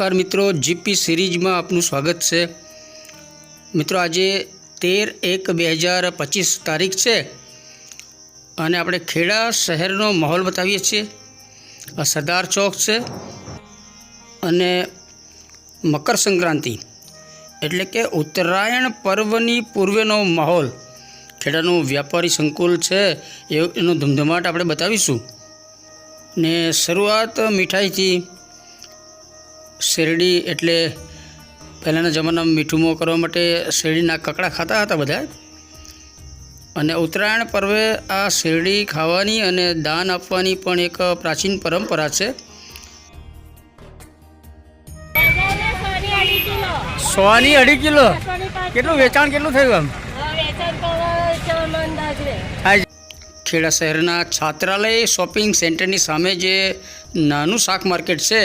નમસ્કાર મિત્રો જીપી સિરીઝમાં આપનું સ્વાગત છે. મિત્રો, આજે તેર એક બે હજાર પચીસ તારીખ છે અને આપણે ખેડા શહેરનો માહોલ બતાવીએ છીએ. આ સરદાર ચોક છે અને મકર સંક્રાંતિ એટલે કે ઉત્તરાયણ પર્વની પૂર્વેનો માહોલ. ખેડાનું વ્યાપારી સંકુલ છે એનો ધમધમાટ આપણે બતાવીશું. ને શરૂઆત મીઠાઈથી શેરડી એટલે પહેલાંના જમાનામાં મીઠું કરવા માટે શેરડીના કકડા ખાતા હતા બધા. અને ઉત્તરાયણ પર્વે આ શેરડી ખાવાની અને દાન આપવાની પણ એક પ્રાચીન પરંપરા છે. સોની અઢી કિલો. કેટલું વેચાણ કેટલું થયું આમ ખેડા શહેરના છાત્રાલય શોપિંગ સેન્ટરની સામે જે નાનું શાક માર્કેટ છે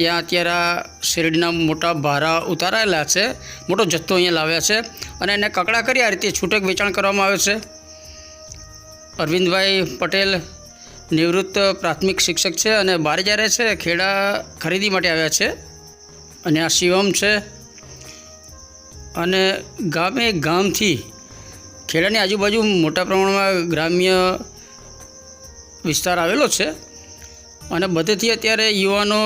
ત્યાં અત્યારે આ શેરડીના મોટા ભારા ઉતારાયેલા છે. મોટો જથ્થો અહીંયા લાવ્યા છે અને એને કકડા કરી આ રીતે છૂટક વેચાણ કરવામાં આવે છે. અરવિંદભાઈ પટેલ નિવૃત્ત પ્રાથમિક શિક્ષક છે અને બારે જ્યારે છે ખેડા ખરીદી માટે આવ્યા છે. અને આ શિવમ છે. અને ગામે ગામથી ખેડાની આજુબાજુ મોટા પ્રમાણમાં ગ્રામ્ય વિસ્તાર આવેલો છે. અને બધેથી અત્યારે યુવાનો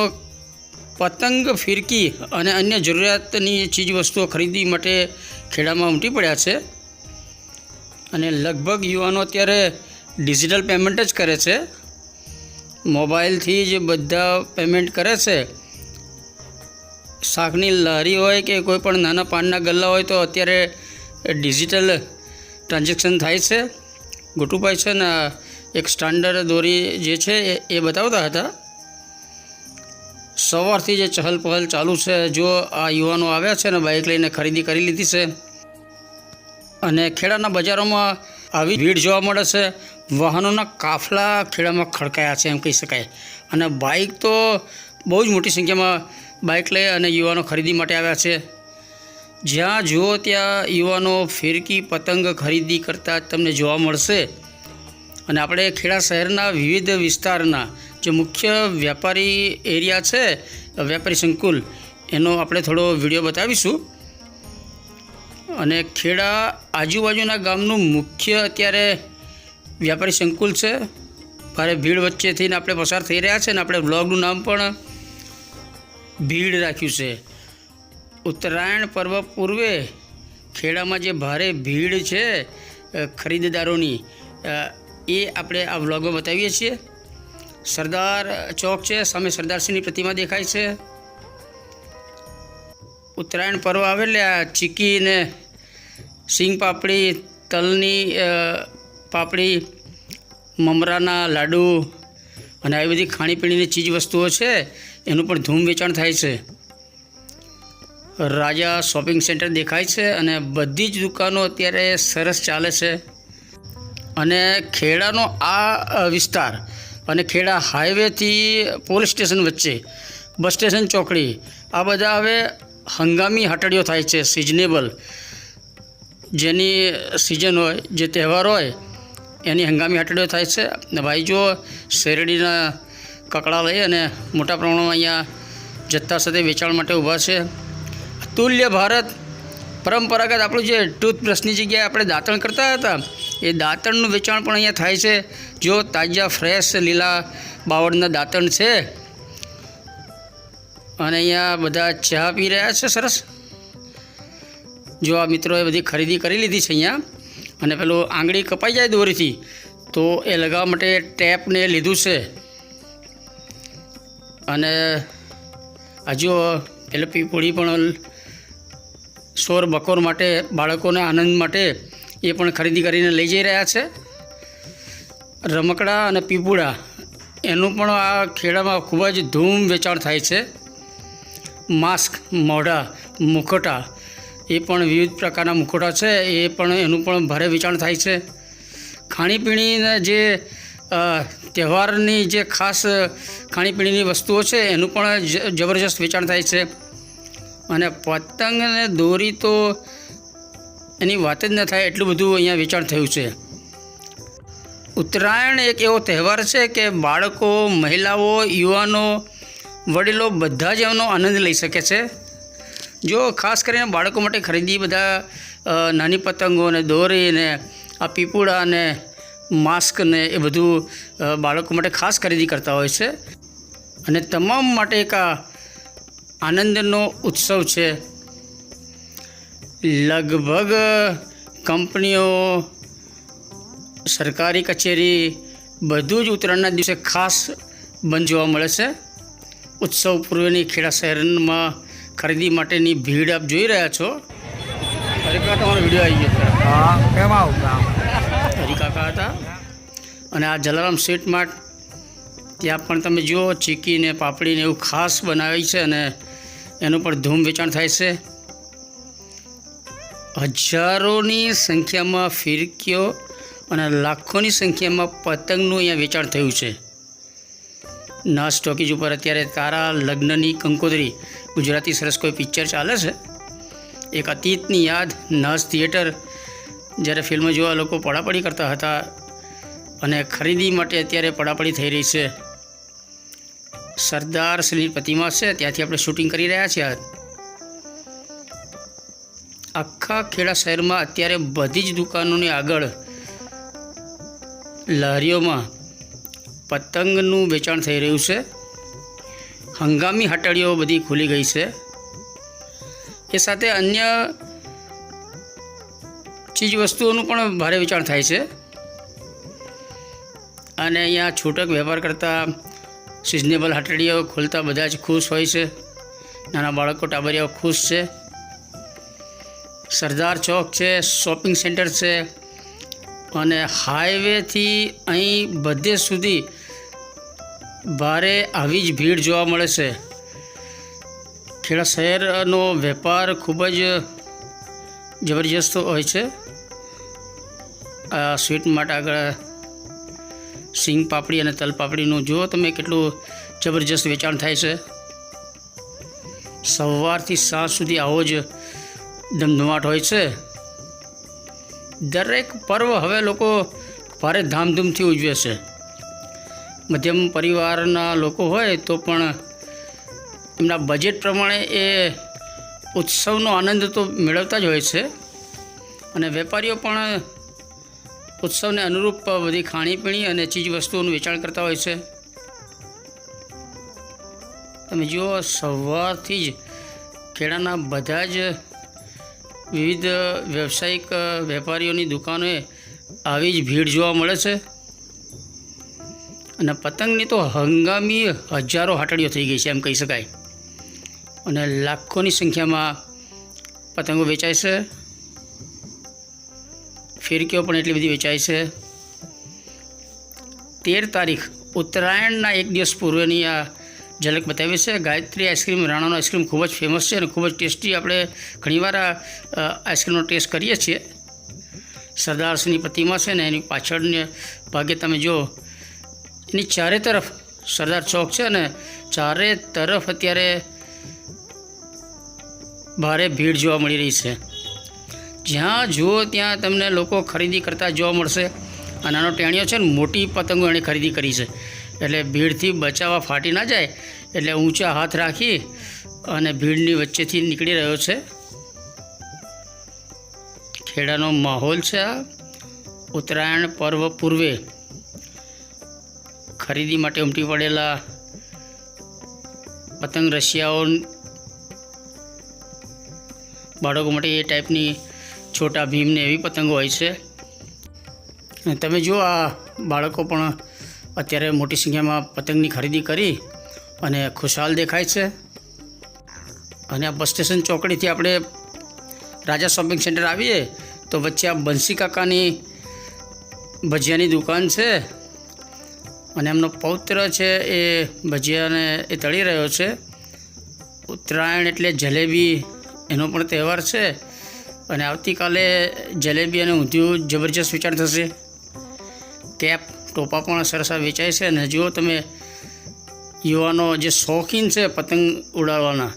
પતંગ ફિરકી અને અન્ય જરૂરિયાતની ચીજવસ્તુઓ ખરીદી માટે ખેડામાં ઉમટી પડ્યા છે. અને લગભગ યુવાનો અત્યારે ડિજિટલ પેમેન્ટ જ કરે છે. મોબાઈલથી જ બધા પેમેન્ટ કરે છે. શાકની લારી હોય કે કોઈ પણ નાના પાનના ગલ્લા હોય તો અત્યારે ડિજિટલ ટ્રાન્ઝેક્શન થાય છે. ગોટુભાઈ છે ને એક સ્ટાન્ડર્ડ દોરી જે છે એ બતાવતા હતા. સવારથી જે ચહલ પહલ ચાલુ છે, જો આ યુવાનો આવ્યા છે ને બાઇક લઈને ખરીદી કરી લીધી છે અને ખેડાના બજારોમાં આવી ભીડ જોવા મળે છે, વાહનોના કાફલા ખેડામાં ખડકાયા છે એમ કહી શકાય. અને બાઇક તો બહુ જ મોટી સંખ્યામાં બાઇક લઈ અને યુવાનો ખરીદી માટે આવ્યા છે. જ્યાં જુઓ ત્યાં યુવાનો ફિરકી પતંગ ખરીદી કરતા તમને જોવા મળશે. અને આપણે ખેડા શહેરના વિવિધ વિસ્તારના જે મુખ્ય વ્યાપારી એરિયા છે, વ્યાપારી સંકુલ, એનો આપણે થોડો વીડિયો બતાવીશું. અને ખેડા આજુબાજુના ગામનું મુખ્ય અત્યારે વ્યાપારી સંકુલ છે. ભારે ભીડ વચ્ચેથી થઈને આપણે પસાર થઈ રહ્યા છે અને આપણે બ્લોગનું નામ પણ ભીડ રાખ્યું છે. ઉત્તરાયણ પર્વ પૂર્વે ખેડામાં જે ભારે ભીડ છે ખરીદદારોની એ આપણે આ વ્લોગમાં બતાવીએ છીએ. સરદાર ચોક છે, સામે સરદારસિંહની પ્રતિમા દેખાય છે. ઉત્તરાયણ પર્વ આવે એટલે આ ચીકી ને સિંગ પાપડી, તલની પાપડી, મમરાના લાડુ અને આવી બધી ખાણીપીણીની ચીજ વસ્તુઓ છે, એનું પણ ધૂમ વેચાણ થાય છે. રાજા શોપિંગ સેન્ટર દેખાય છે અને બધી જ દુકાનો અત્યારે સરસ ચાલે છે. અને ખેડાનો આ વિસ્તાર અને ખેડા હાઈવેથી પોલીસ સ્ટેશન વચ્ચે, બસ સ્ટેશન ચોકડી. આ બધા હવે હંગામી હટડીઓ થાય છે સિઝનેબલ જેની સિઝન હોય, જે તહેવાર હોય, એની હંગામી હટડીઓ થાય છે. ને ભાઈ જો શેરડીના કકડા લઈ અને મોટા પ્રમાણમાં અહીંયા જથ્થા સાથે વેચાણ માટે ઊભા છે. તુલ્ય ભારત પરંપરાગત આપણું જે ટૂથબ્રશની જગ્યાએ આપણે દાંતણ કરતા હતા એ દાંતણનું વેચાણ પણ અહીંયા થાય છે. જો તાજા, ફ્રેશ, લીલા બાવળના દાંતણ છે. અને અહીંયા બધા ચા પી રહ્યા છે સરસ. જો આ મિત્રોએ બધી ખરીદી કરી લીધી છે અહીંયા. અને પેલું આંગળી કપાઈ જાય દોરીથી, તો એ લગાવવા માટે ટેપને લીધું છે. અને હજુ પેલો પીપોળી પણ સોર બકોર માટે, બાળકોને આનંદ માટે એ પણ ખરીદી કરીને લઈ જઈ રહ્યા છે. રમકડા અને પીપુડા, એનું પણ આ ખેડામાં ખૂબ જ ધૂમ વેચાણ થાય છે. માસ્ક, મોઢા, મુખોટા, એ પણ વિવિધ પ્રકારના મુખોટા છે, એ પણ એનું પણ ભારે વેચાણ થાય છે. ખાણીપીણીના જે તહેવારની જે ખાસ ખાણીપીણીની વસ્તુઓ છે, એનું પણ જબરજસ્ત વેચાણ થાય છે. અને પતંગ અને દોરી તો એની વાત જ ન થાય એટલું બધું અહીંયા વેચાણ થયું છે. ઉત્તરાયણ એક એવો તહેવાર છે કે બાળકો, મહિલાઓ, યુવાનો, વડીલો બધા જ એનો આનંદ લઈ શકે છે. જો ખાસ કરીને બાળકો માટે ખરીદી બધા નાની પતંગો ને દોરી ને આ પીપુડા ને માસ્ક ને એ બધું બાળકો માટે ખાસ ખરીદી કરતા હોય છે. અને તમામ માટે એક આ આનંદનો ઉત્સવ છે. લગભગ કંપનીઓ સરકારી કચેરી બધું જ ઉત્તરાયણના દિવસે ખાસ બંધ જોવા મળે છે. ઉત્સવ પૂર્વેની ખેડા શહેરમાં ખરીદી માટેની ભીડ આપ જોઈ રહ્યા છો. હરિકા તમારો વીડિયો આવી ગયો હા કેમ આવું હરિકાકા હતા. અને આ જલારામ સ્વીટ માર્ટ ત્યાં પણ તમે જુઓ ચીકી ને પાપડી ને એવું ખાસ બનાવી છે અને એનું પણ ધૂમ વેચાણ થાય છે. હજારોની સંખ્યામાં ફિરકીઓ અને લાખોની સંખ્યામાં પતંગનું અહીંયા વેચાણ થયું છે. નાસ ટોકીજ ઉપર અત્યારે તારા લગ્નની કંકોત્રી. ગુજરાતી સરસ કોઈ પિક્ચર ચાલે છે? એક અતીતની યાદ નાસ થિયેટર. જ્યારે ફિલ્મ જોવા લોકો પડાપડી કરતા હતા અને ખરીદી માટે અત્યારે પડાપડી થઈ રહી છે. સરદાર શ્રીની પ્રતિમા છે, ત્યાંથી આપણે શૂટિંગ કરી રહ્યા છીએ. આખા ખેડા શહેરમાં અત્યારે બધી જ દુકાનોની આગળ લારીઓમાં પતંગનું વેચાણ થઈ રહ્યું છે. હંગામી હટાડીઓ બધી ખુલી ગઈ છે. એ સાથે અન્ય ચીજ વસ્તુઓનું પણ ભારે વેચાણ થાય છે. અને અહીંયા છૂટક વેપાર કરતા સિઝનેબલ હટડીઓ ખોલતા બધા જ ખુશ હોય છે. નાના બાળકો, ટાબરિયાઓ ખુશ છે. સરદાર ચોક છે, શોપિંગ સેન્ટર છે અને હાઈવેથી અહીં બધે સુધી ભારે આવી જ ભીડ જોવા મળે છે. ખેડા શહેરનો વેપાર ખૂબ જ જબરજસ્ત હોય છે. આ સ્વીટ માટે આગળ સિંગ પાપડી અને તલ પાપડીનું જુઓ તમે કેટલું જબરજસ્ત વેચાણ થાય છે. સવારથી સાંજ સુધી આવો જ ધમધમાટ હોય છે. દરેક પર્વ હવે લોકો ભારે ધામધૂમથી ઉજવે છે. મધ્યમ પરિવારના લોકો હોય તો પણ એમના બજેટ પ્રમાણે એ ઉત્સવનો આનંદ તો મેળવતા જ હોય છે. અને વેપારીઓ પણ ઉત્સવને અનુરૂપ બધી ખાણીપીણી અને ચીજ વસ્તુઓનું વેચાણ કરતા હોય છે. તમે જુઓ સવારથી જ ખેડાના બધા જ વિવિધ વ્યવસાયિક વેપારીઓની દુકાનોએ આવી જ ભીડ જોવા મળે છે. અને પતંગની તો હંગામી હજારો હાટડીઓ થઈ ગઈ છે, એમ કહી શકાય. અને લાખોની સંખ્યામાં પતંગો વેચાય છે. ફિરકીઓ પણ એટલી બધી વેચાય છે. તેર તારીખ, ઉત્તરાયણના એક દિવસ પૂર્વેની આ ઝલક બતાવી છે, ગાયત્રી આઈસ્ક્રીમ, રાણાનો આઈસ્ક્રીમ ખૂબ જ ફેમસ છે અને ખૂબ જ ટેસ્ટી આપણે ઘણીવાર આઈસ્ક્રીમનો ટેસ્ટ કરીએ છીએ. સરદારસિંહની પ્રતિમા છે ને એની પાછળને ભાગે તમે જો એની ચારે તરફ સરદાર ચોક છે અને ચારે તરફ અત્યારે ભારે ભીડ જોવા મળી રહી છે. જ્યાં જુઓ ત્યાં તમને લોકો ખરીદી કરતા જોવા મળશે. આ નાનો ટેણીઓ છે ને મોટી પતંગો એણે ખરીદી કરી છે. એટલે ભીડથી બચાવવા ફાટી ના જાય એટલે ઊંચા હાથ રાખી અને ભીડની વચ્ચેથી નીકળી રહ્યો છે. ખેડાનો માહોલ છે આ. ઉત્તરાયણ પર્વ પૂર્વે ખરીદી માટે ઉમટી પડેલા પતંગ રશિયાઓ બાળકો માટે એ ટાઈપની છોટા ભીમને એવી પતંગો હોય છે. તમે જુઓ આ બાળકો પણ અત્યારે મોટી સંખ્યામાં પતંગની ખરીદી કરી અને ખુશહાલ દેખાય છે. અને આ બસ સ્ટેશન ચોકડીથી આપણે રાજા શોપિંગ સેન્ટર આવીએ તો વચ્ચે આ બંસી કાકાની ભજીયાની દુકાન છે. અને એમનો પૌત્ર છે એ ભજીયાને એ તળી રહ્યો છે. ઉત્તરાયણ એટલે જલેબી એનો પણ તહેવાર છે. અને આવતીકાલે જલેબી અને ઊંધિયું જબરજસ્ત વિચાર થશે. કેપ ટોપા પણ સરસા વેચાય છે અને જો તમે યુવાનો જે શોખીન છે પતંગ ઉડાડવાના,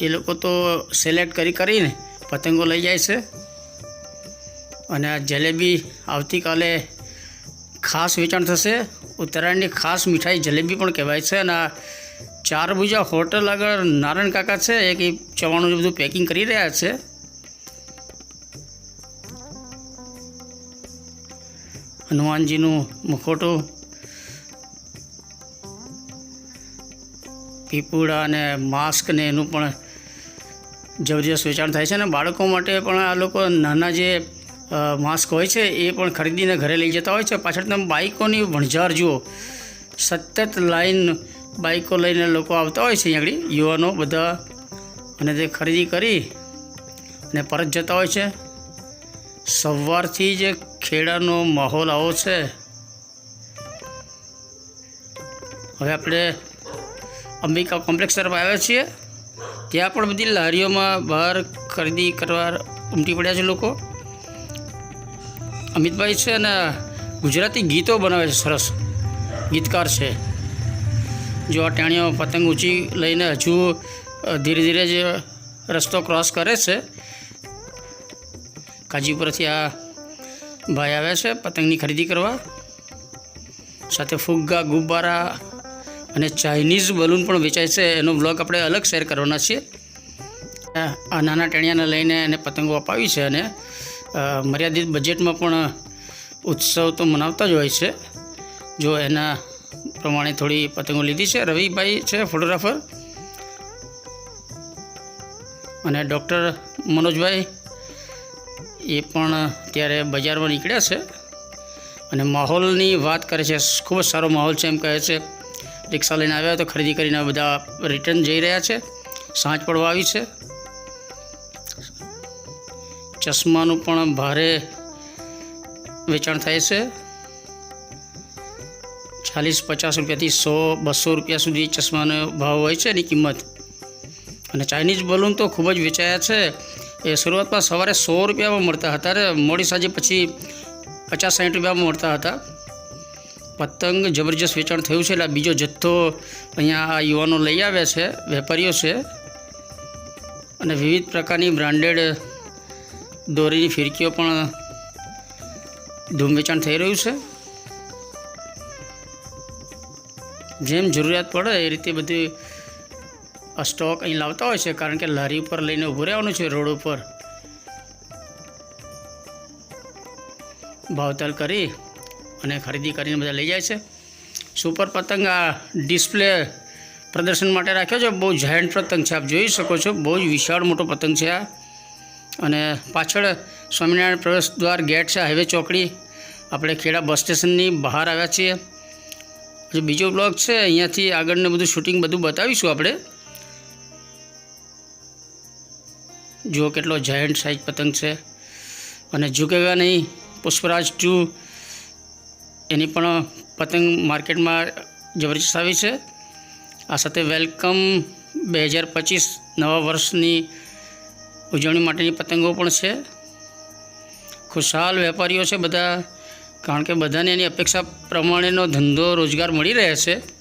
એ લોકો તો સિલેક્ટ કરી કરીને પતંગો લઈ જાય છે. અને આ જલેબી આવતીકાલે ખાસ વેચાણ થશે. ઉત્તરાયણની ખાસ મીઠાઈ જલેબી પણ કહેવાય છે અને આ ચાર ભુજા હોટલ આગળ નારાયણ કાકા છે, એ કંઈ ચવાણું બધું પેકિંગ કરી રહ્યા છે. હનુમાનજીનું મુખોટું, પીપુડા અને માસ્ક ને એનું પણ જબરજસ્ત વેચાણ થાય છે અને બાળકો માટે પણ આ લોકો નાના જે માસ્ક હોય છે એ પણ ખરીદીને ઘરે લઈ જતા હોય છે. પાછળ તમે બાઇકોની વણઝાર જુઓ, સતત લાઈન બાઇકો લઈને લોકો આવતા હોય છે અહીંયા આગળ યુવાનો બધા અને તે ખરીદી કરી અને પરત જતા હોય છે. સવારથી જ ખેડાનો માહોલ આવો છે. હવે આપણે અંબિકા કોમ્પ્લેક્સ તરફ આવ્યા છીએ. ત્યાં પણ બધી લારીઓમાં બહાર ખરીદી કરવા ઉમટી પડ્યા છે લોકો. અમિતભાઈ છે અને ગુજરાતી ગીતો બનાવે છે સરસ. ગીતકાર છે. જો આ ટાણીઓ પતંગ ઊંચી લઈને હજુ ધીરે ધીરે જ રસ્તો ક્રોસ કરે છે. કાજીપુરથી આ ભાઈ આવ્યા છે પતંગની ખરીદી કરવા. સાથે ફુગ્ગા, ગુબ્બારા અને ચાઇનીઝ બલૂન પણ વેચાય છે. એનો બ્લોગ આપણે અલગ શેર કરવાના છીએ. આ નાના ટેણિયાને લઈને એને પતંગો અપાવી છે અને મર્યાદિત બજેટમાં પણ ઉત્સવ તો મનાવતા જ હોય છે. જો એના પ્રમાણે થોડી પતંગો લીધી છે. રવિભાઈ છે ફોટોગ્રાફર. અને ડૉક્ટર મનોજભાઈ એ પણ ત્યારે બજારમાં નીકળ્યા છે. અને માહોલની વાત કરે છે, ખૂબ જ સારો માહોલ છે એમ કહે છે. રિક્ષા લઈને આવ્યા તો ખરીદી કરીને બધા રિટર્ન જઈ રહ્યા છે. સાંજ પડવા આવી છે. ચશ્માનું પણ ભારે વેચાણ થાય છે. ચાલીસ પચાસ રૂપિયાથી સો, બસો રૂપિયા સુધી ચશ્માનો ભાવ હોય છે એની કિંમત. અને ચાઇનીઝ બલૂન તો ખૂબ જ વેચાયા છે. એ શરૂઆતમાં સવારે સો રૂપિયામાં મળતા હતા. અને મોડી સાંજે પછી પચાસ સાઠ રૂપિયામાં મળતા હતા. પતંગ જબરજસ્ત વેચાણ થયું છે એટલે બીજો જથ્થો અહીંયા આ યુવાનો લઈ આવ્યા છે, વેપારીઓ છે. અને વિવિધ પ્રકારની બ્રાન્ડેડ દોરીની ફિરકીઓ પણ ધૂમ વેચાણ થઈ રહ્યું છે. જેમ જરૂરિયાત પડે એ રીતે બધી સ્ટોક અહીં લાવતા હોય છે કારણ કે લારી ઉપર લઈને ઊભું રહેવાનું છે રોડ ઉપર. ભાવતાલ કરી અને ખરીદી કરીને બધા લઈ જાય છે. સુપર પતંગ આ ડિસ્પ્લે પ્રદર્શન માટે રાખ્યો છે. બહુ જાયન્ટ પતંગ છે, આપ જોઈ શકો છો. બહુ જ વિશાળ મોટો પતંગ છે આ. અને પાછળ સ્વામિનારાયણ પ્રવેશ દ્વાર ગેટ છે, હાઈવે ચોકડી. આપણે ખેડા બસ સ્ટેશનની બહાર આવ્યા છીએ. બીજો બ્લોક છે, અહીંયાથી આગળને બધું શૂટિંગ બધું બતાવીશું આપણે. જુઓ કેટલો જાયન્ટ સાઇઝ પતંગ છે. અને ઝૂકેગા નહીં, પુષ્પરાજ ટુ એની પણ પતંગ માર્કેટમાં જબરજસ્ત આવી છે. આ સાથે વેલકમ બે હજાર પચીસ નવા વર્ષની ઉજવણી માટેની પતંગો પણ છે. ખુશાલ વેપારીઓ છે બધા, કારણ કે બધાને એની અપેક્ષા પ્રમાણેનો ધંધો રોજગાર મળી રહે છે.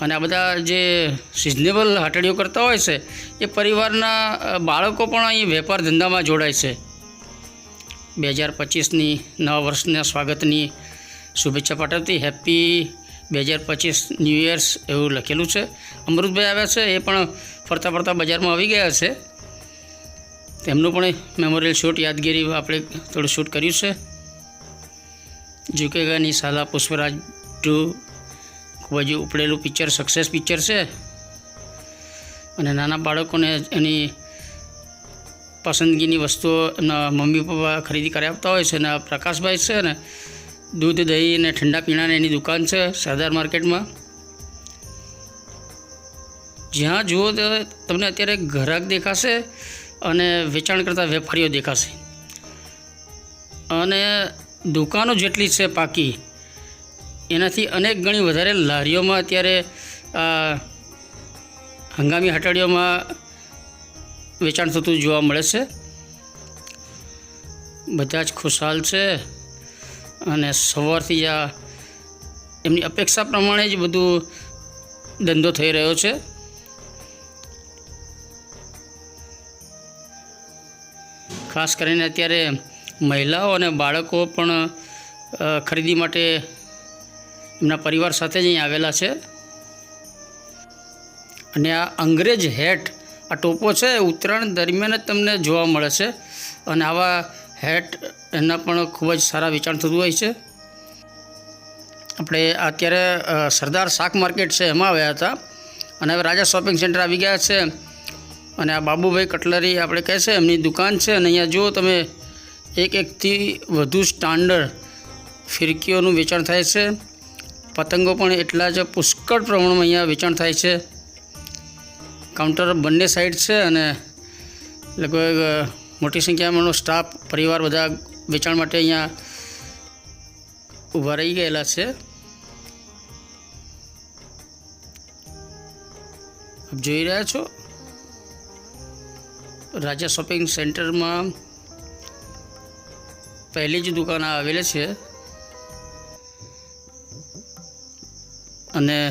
અને આ બધા જે સિઝનેબલ હાટડીઓ કરતા હોય છે, એ પરિવારના બાળકો પણ અહીં વેપાર ધંધામાં જોડાય છે. બે હજાર પચીસની નવા વર્ષના સ્વાગતની શુભેચ્છા પાઠવતી હેપી બે હજાર પચીસ ન્યૂ યર્સ એવું લખેલું છે. અમૃતભાઈ આવ્યા છે, એ પણ ફરતા ફરતા બજારમાં આવી ગયા છે. તેમનું પણ મેમોરિયલ શૂટ યાદગીરી આપણે થોડું શૂટ કર્યું છે. જુકેગાની સાલા પુષ્પરાજ ટુ ખૂબ જ ઉપડેલું પિક્ચર સક્સેસ પિક્ચર છે. અને નાના બાળકોને એની પસંદગીની વસ્તુઓ એમના મમ્મી પપ્પા ખરીદી કરી આપતા હોય છે અને પ્રકાશભાઈ છે ને, દૂધ, દહીં અને ઠંડા પીણાની એની દુકાન છે સરદાર માર્કેટમાં. જ્યાં જુઓ તો તમને અત્યારે ગ્રાહક દેખાશે અને વેચાણ કરતા વેપારીઓ દેખાશે. અને દુકાનો જેટલી છે પાકી એનાથી અનેક ગણી વધારે લારીઓમાં અત્યારે હંગામી હટાડીઓમાં વેચાણ થતું જોવા મળે છે. બધા જ ખુશહાલ છે અને સવારથી આ એમની અપેક્ષા પ્રમાણે જ બધું ધંધો થઈ રહ્યો છે. ખાસ કરીને અત્યારે મહિલાઓ અને બાળકો પણ ખરીદી માટે એમના પરિવાર સાથે જ અહીં આવેલા છે. અને આ અંગ્રેજ હેટ, આ ટોપો છે ઉત્તરાયણ દરમિયાન જ તમને જોવા મળે છે. અને આવા હેટ એના પણ ખૂબ જ સારા વેચાણ થતું હોય છે. આપણે અત્યારે સરદાર શાક માર્કેટ છે, એમાં આવ્યા હતા. અને હવે રાજા શોપિંગ સેન્ટર આવી ગયા છે. અને આ બાબુભાઈ કટલરી આપણે કહે છે, એમની દુકાન છે. અને અહીંયા જુઓ તમે એક એકથી વધુ સ્ટાન્ડર્ડ ફિરકીઓનું વેચાણ થાય છે. પતંગો પણ એટલા જ પુષ્કળ પ્રમાણમાં અહીંયા વેચાણ થાય છે. કાઉન્ટર બંને સાઈડ છે અને લગભગ મોટી સંખ્યામાંનો સ્ટાફ પરિવાર બધા વેચાણ માટે અહીંયા ઊભા રહી ગયેલા છે. આપ જોઈ રહ્યા છો? રાજા શોપિંગ સેન્ટરમાં પહેલી જ દુકાન આવેલી છે. અને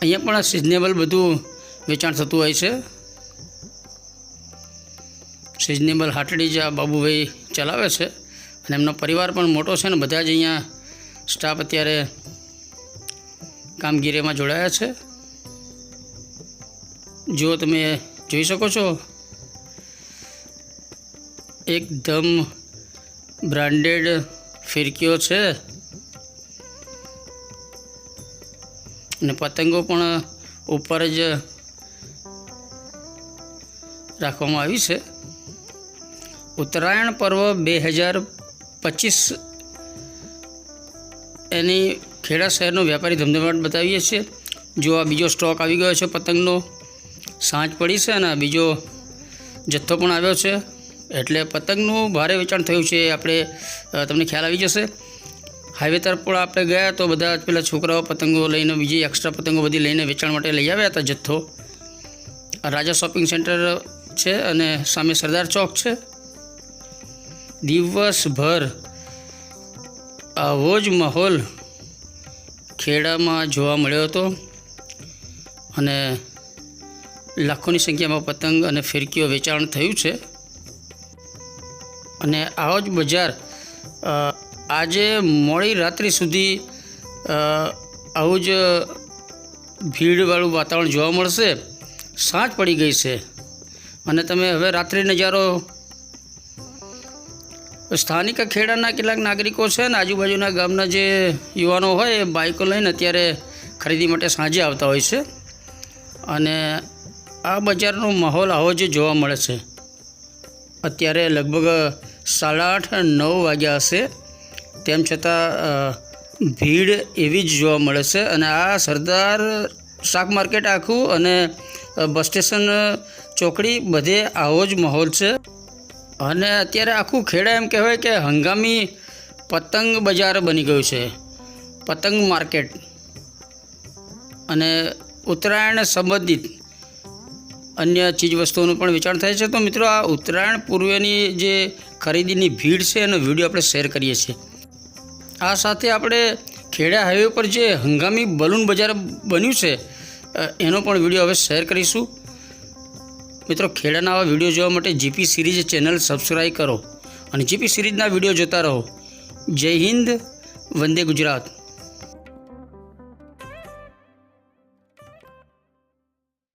અહીંયા પણ સિઝનેબલ બધું વેચાણ થતું હોય છે. સિઝનેબલ હાટડી જ આ બાબુભાઈ ચલાવે છે. અને એમનો પરિવાર પણ મોટો છે ને બધા જ અહીંયા સ્ટાફ અત્યારે કામગીરીમાં જોડાયા છે. જો તમે જોઈ શકો છો. એકદમ બ્રાન્ડેડ ફિરકીઓ છે. અને પતંગો પણ ઉપર જ રાખવામાં આવી છે. ઉત્તરાયણ પર્વ બે હજાર પચીસ એની ખેડા શહેરનો વેપારી ધમધમાટ બતાવીએ છીએ. જો આ બીજો સ્ટોક આવી ગયો છે પતંગનો, સાંજ પડી છે અને બીજો જથ્થો પણ આવ્યો છે. એટલે પતંગનું ભારે વેચાણ થયું છે આપણે તમને ખ્યાલ આવી જશે. હાઈવે તરફ પણ આપણે ગયા તો બધા પેલા છોકરાઓ, પતંગો લઈને બીજી એક્સ્ટ્રા પતંગો બધી લઈને વેચાણ માટે લઈ આવ્યા હતા જથ્થો. રાજા શોપિંગ સેન્ટર છે અને સામે સરદાર ચોક છે. દિવસભર આવો જ માહોલ ખેડામાં જોવા મળ્યો હતો અને લાખોની સંખ્યામાં પતંગ અને ફિરકીઓ વેચાણ થયું છે. અને આવો જ બજાર આજે મોડી રાત્રિ સુધી આવું જ ભીડવાળું વાતાવરણ જોવા મળશે. સાંજ પડી ગઈ છે. અને તમે હવે રાત્રિ નજારો. સ્થાનિક ખેડાના કેટલાક નાગરિકો છે ને, આજુબાજુના ગામના જે યુવાનો હોય, એ બાઇકો લઈને અત્યારે ખરીદી માટે સાંજે આવતા હોય છે. અને આ બજારનો માહોલ આવો જ જોવા મળે છે. અત્યારે લગભગ સાડા આઠ નવ વાગ્યા હશે. તેમ છતાં ભીડ એવી જ જોવા મળે છે અને આ સરદાર શાક માર્કેટ આખું અને બસ સ્ટેશન ચોકડી બધે આવો જ માહોલ છે. અને અત્યારે આખું ખેડા એમ કહેવાય કે હંગામી પતંગ બજાર બની ગયું છે. પતંગ માર્કેટ. અને ઉત્તરાયણ સંબંધિત અન્ય ચીજ વસ્તુઓનું પણ વેચાણ થાય છે. તો મિત્રો, આ ઉત્તરાયણ પૂર્વેની જે ખરીદીની ભીડ છે એનો વીડિયો આપણે શેર કરીએ છીએ. આ સાથે આપણે ખેડા હાઈવે પર જે હંગામી બલૂન બજાર બન્યું છે એનો પણ વીડિયો હવે શેર કરીશું. મિત્રો, ખેડાના આવા વીડિયો જોવા માટે જીપી સિરીઝ ચેનલ સબસ્ક્રાઈબ કરો અને જીપી સિરીઝના વીડિયો જોતા રહો. જય હિન્દ, વંદે ગુજરાત.